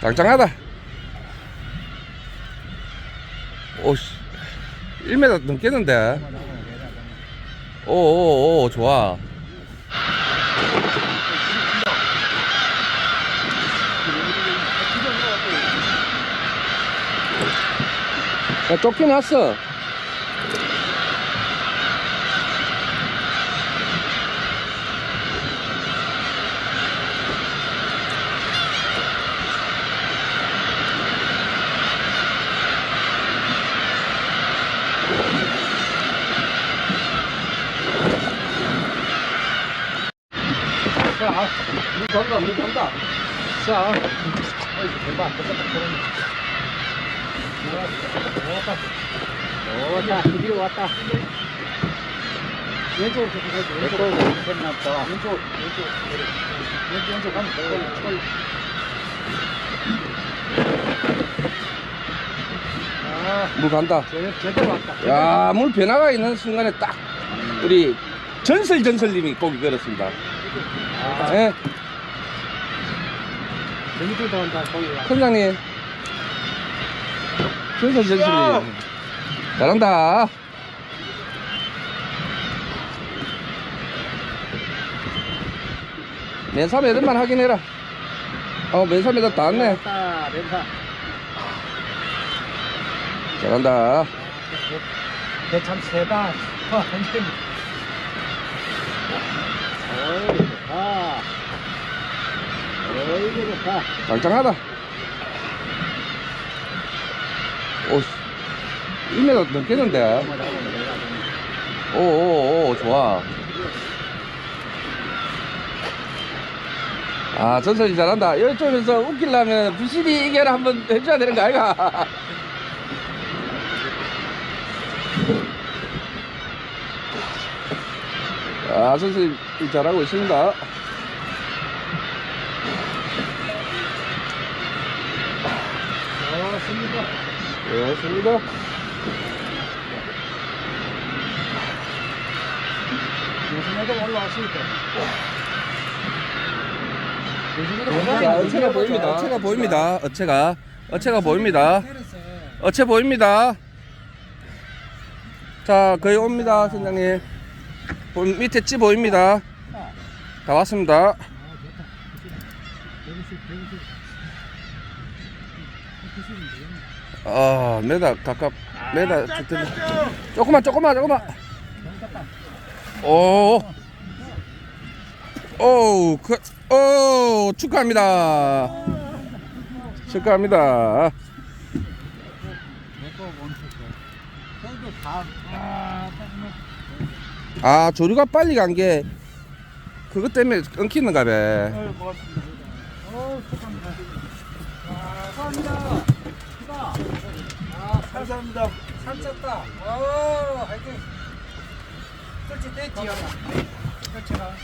짱짱하다. 오씨. 1m 넘겠는데. 오오오 좋아. 야, 쫓겨났어. 자, 어이, 대박. 왔다. 왔다, 드디어 왔다. 왼쪽으로 계속 가죠, 왼쪽으로. 왼쪽, 왼쪽, 왼쪽, 왼쪽, 왼쪽 가면 돼. 빨리, 빨리. 아, 물 간다. 제- 제대로 왔다. 야, 물 변화가 있는 순간에 딱 우리 전설 전설님이 고기 걸었습니다. 아, 예, 재밌게 더한다, 거기가. 선장님. 전설 전설님. 잘한다. 맨삼 애들만 확인해라. 어, 맨삼 애들 다 왔네. 왔다, 렌사. 잘한다. 배참 세다. 완전. 어이, 좋다. 어 짱짱하다. 오, 1m 넘겠는데. 오오오, 좋아. 아, 전설이 잘한다. 이쪽에서 웃기려면 부실이 이겨라 한번 해줘야 되는 거 아이가? 아, 전설이 잘하고 있습니다. 좋습니다. 좋습니다. 요즘에도 올라왔으니까. 자, 어체가 보입니다. 어체가 보입니다. 어체가. 어체가 보입니다. 어체 보입니다. 자, 거의 옵니다, 선장님. 보- 밑에 찌 보입니다. 다 왔습니다. 아, 메다 가깝, 메다 좋대. 조금만, 조금만, 조금만. 오, 오, 그, 오, 축하합니다. 축하합니다. 아, 조류가 빨리 간 게 그것 때문에 끊기는가 봐. 감사합니다. 살쪘다. 오, 하여튼. 솔직히 떼지요. 그렇죠.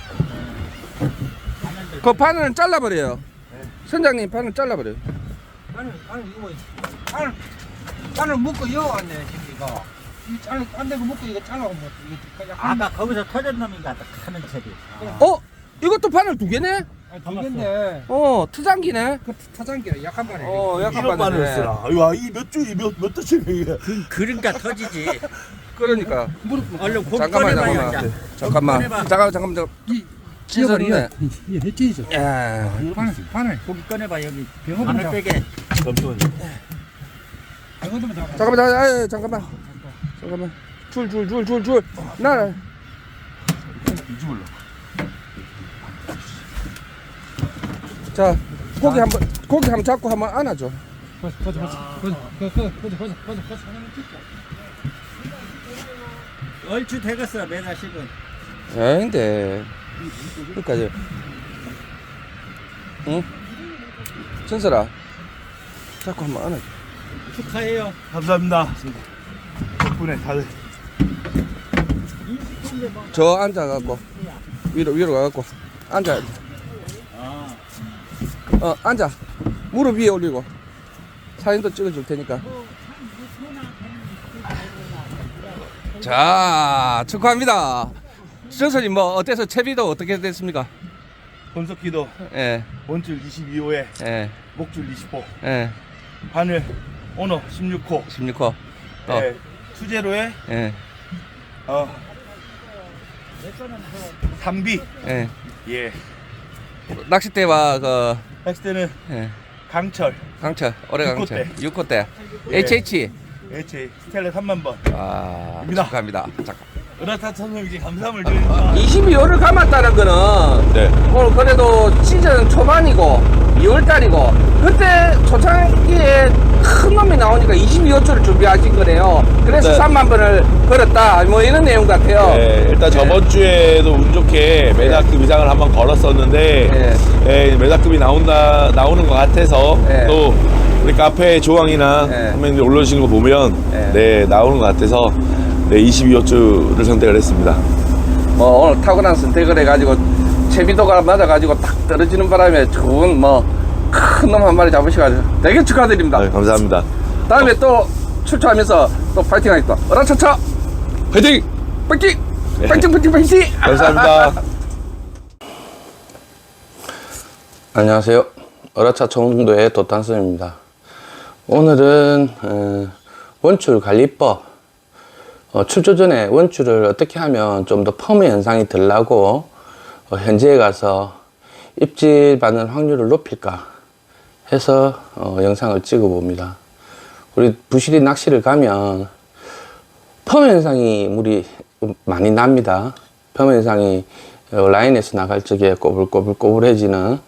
그 판을 잘라버려요. 선장님 판을 잘라버려요. 아니, 아니, 이거 뭐, 안, 안을 묶고 여왔네, 새끼가. 이 안, 안 되고 묶고 이거 잘라면 뭐, 이게 그냥 한, 아까 거기서 터진 놈인 것 같다 하는 책이 어? 이것도 판을 두 개네? 아, 되겠네. 어, 트장기네? 그 타장기야, 약한 바네. 어, 약간 이런 바늘 바늘이네. 쓰라. 와, 이 몇 주, 몇, 몇 도씩 이게. 그러니까 터지지 그러니까. 무릎, 얼른 고 잠깐만, 꺼내봐요 잠깐만. 이제 잠깐만. 꺼내봐. 잠깐만, 잠깐만. 이, 찢어졌네. 이, 해치죠. 야, 바늘, 바늘. 고기 꺼내봐 여기 병원 바늘 좀 빼게 잠시만요. 좀 잡아. 잠깐만, 잠깐만, 아유, 잠깐만. 잠깐만. 줄, 줄, 줄, 줄, 줄. 나. 이집을로. 자, 고기 한 번, 고기 한번 잡고 한번 안아줘. 벗어, 벗어, 벗어, 벗어, 벗어, 벗어. 하나는 찍자. 얼추 되겠어 매달 10은 아닌데. 그니까요. 응? 천설아. 자꾸 한번 안아줘. 축하해요 감사합니다. 덕분에 다들. 저 앉아갖고. 위로, 위로 가갖고. 앉아. 아 어, 앉아. 무릎 위에 올리고. 사진도 찍어줄 테니까. 자, 축하합니다. 전설님, 뭐, 어때서 채비도 어떻게 됐습니까? 본석기도 예, 원줄 22호에 예. 목줄 20호, 예. 바늘 오너 16호, 16호. 어. 네, 수제로에 예. 어, 삼비, 예. 예. 낚싯대와 그 낚시 때는 예. 강철, 강철, 오래 강철. 6호 6호대. 예. HH. HA 스텔레 3만 번. 아, 입니다. 축하합니다. 잠깐. 으라타 선생님께 감사함을 드립니다. 22호를 감았다는 거는 네. 오늘 그래도 시즌 초반이고 2월달이고 그때 초창기에 큰 놈이 나오니까 22호초를 준비하신 거네요. 그래서 네. 3만 번을 걸었다. 뭐 이런 내용 같아요. 네, 일단 저번 주에도 운 좋게 메다급 이상을 한번 걸었었는데 네. 예, 메다급이 나온다 나오는 것 같아서 네. 또 우리 카페 조항이나 네. 선배님들 올려주신 거 보면 네. 네, 나오는 것 같아서 네, 22호주를 선택을 했습니다. 뭐 오늘 타고난 선택을 해가지고 채비도가 맞아가지고 딱 떨어지는 바람에 좋은 뭐 큰 놈 한 마리 잡으셔가지고 되게 축하드립니다. 네, 감사합니다. 다음에 또 출조하면서 또 파이팅 하겠다. 어라차차 화이팅! 파이팅! 파이팅 파이팅 파이팅! 감사합니다. 안녕하세요. 어라차 청도의 도탄선입니다. 오늘은 어, 원줄 관리법 어, 출조 전에 원줄을 어떻게 하면 좀 더펌 현상이 덜 나고 어, 현지에 가서 입질 받는 확률을 높일까 해서 어, 영상을 찍어 봅니다. 우리 부실이 낚시를 가면 펌 현상이 물이 많이 납니다. 펌 현상이 어, 라인에서 나갈 적에 꼬불꼬불꼬불해지는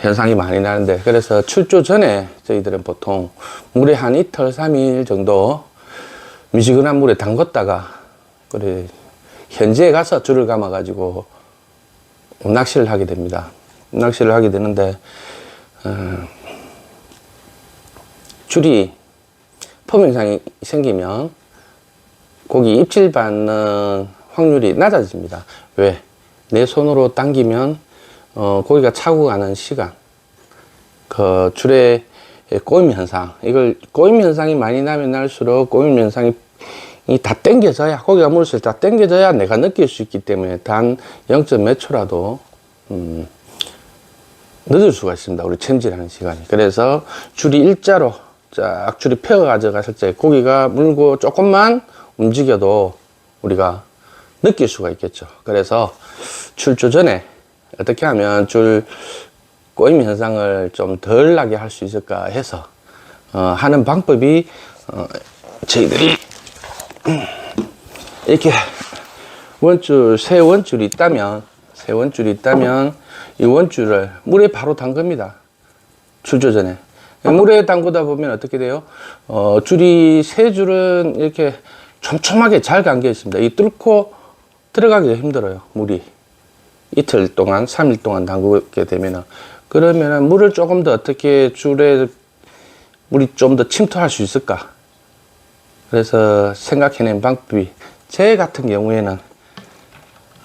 현상이 많이 나는데 그래서 출조 전에 저희들은 보통 물에 한 이틀, 삼일 정도 미지근한 물에 담궜다가 그래 현지에 가서 줄을 감아 가지고 낚시를 하게 됩니다. 낚시를 하게 되는데 어, 줄이 펌 현상이 생기면 고기 입질 받는 확률이 낮아집니다. 왜? 내 손으로 당기면 어, 고기가 차고 가는 시간, 그 줄의 꼬임 현상, 이걸 꼬임 현상이 많이 나면 날수록 꼬임 현상이 이다 당겨져야 고기가 물었을 때다 당겨져야 내가 느낄 수 있기 때문에 단 0. 몇 초라도 음, 늦을 수가 있습니다. 우리 챔질하는 시간이. 그래서 줄이 일자로 쫙펴 가져갔을 때 고기가 물고 조금만 움직여도 우리가 느낄 수가 있겠죠. 그래서 출조 전에 어떻게 하면 줄 꼬임 현상을 좀 덜 나게 할 수 있을까 해서 어, 하는 방법이 어, 저희들이 이렇게 원줄 새 원줄이 있다면 새 원줄이 있다면 이 원줄을 물에 바로 담급니다. 출조 전에 물에 담그다 보면 어떻게 돼요? 어, 줄이 세 줄은 이렇게 촘촘하게 잘 감겨 있습니다. 이 뚫고 들어가기가 힘들어요. 물이 이틀 동안, 3일 동안 담그게 되면은 그러면은 물을 조금 더 어떻게 줄에 물이 좀 더 침투할 수 있을까? 그래서 생각해낸 방법이 제 같은 경우에는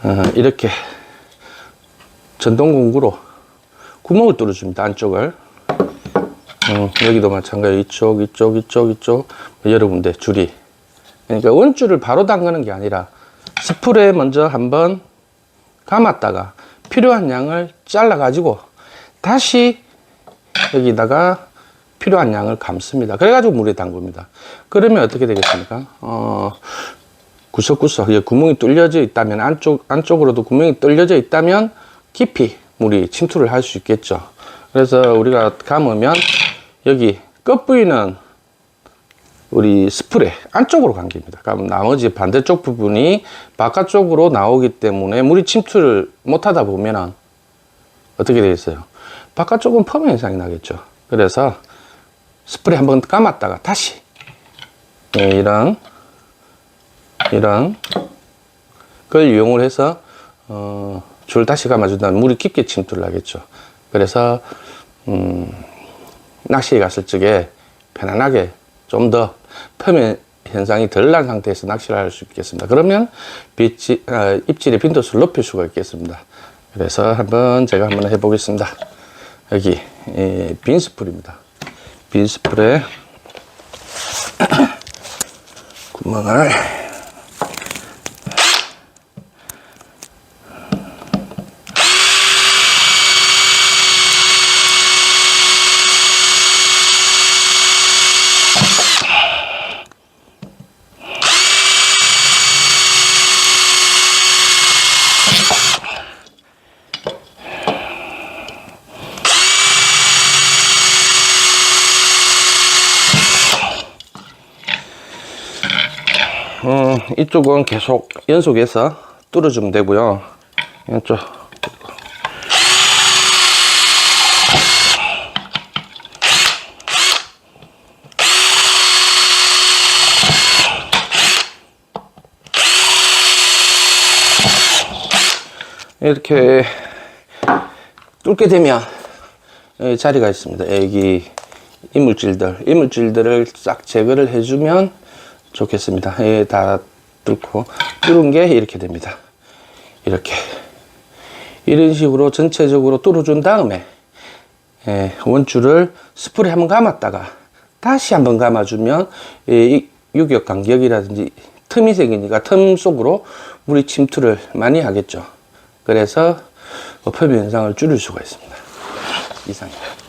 어, 이렇게 전동 공구로 구멍을 뚫어줍니다. 안쪽을. 어, 여기도 마찬가지. 이쪽, 이쪽, 이쪽, 이쪽. 여러 군데 줄이. 그러니까 원줄을 바로 담그는 게 아니라 스프레 먼저 한번 감았다가 필요한 양을 잘라 가지고 다시 여기다가 필요한 양을 감습니다. 그래가지고 물에 담굽니다. 그러면 어떻게 되겠습니까? 어, 구석구석 구멍이 뚫려져 있다면 안쪽 안쪽으로도 구멍이 뚫려져 있다면 깊이 물이 침투를 할 수 있겠죠. 그래서 우리가 감으면 여기 끝 부위는 우리 스프레 안쪽으로 감깁니다. 그럼 나머지 반대쪽 부분이 바깥쪽으로 나오기 때문에 물이 침투를 못하다 보면은 어떻게 되겠어요? 바깥쪽은 펌 현상이 나겠죠. 그래서 스프레 한번 감았다가 다시 예, 이런 이런 걸 이용을 해서 어, 줄 다시 감아준다면 물이 깊게 침투를 하겠죠. 그래서 음, 낚시에 갔을 적에 편안하게 좀 더 펌의 현상이 덜 난 상태에서 낚시를 할 수 있겠습니다. 그러면 빛이, 아, 입질의 빈도수를 높일 수가 있겠습니다. 그래서 한번 제가 한번 해보겠습니다. 여기 이 빈스풀입니다. 빈스풀에 구멍을 이쪽은 계속 연속해서 뚫어주면 되고요. 이쪽. 이렇게 뚫게 되면 여기 자리가 있습니다. 여기 이물질들, 이물질들을 싹 제거를 해주면 좋겠습니다. 예, 다 뚫고 뚫은 게 이렇게 됩니다. 이렇게 이런 식으로 전체적으로 뚫어준 다음에 예, 원줄을 스프레이 한번 감았다가 다시 한번 감아주면 예, 이 유격 간격이라든지 틈이 생기니까 틈 속으로 물이 침투를 많이 하겠죠. 그래서 어, 표면 현상을 줄일 수가 있습니다. 이상입니다.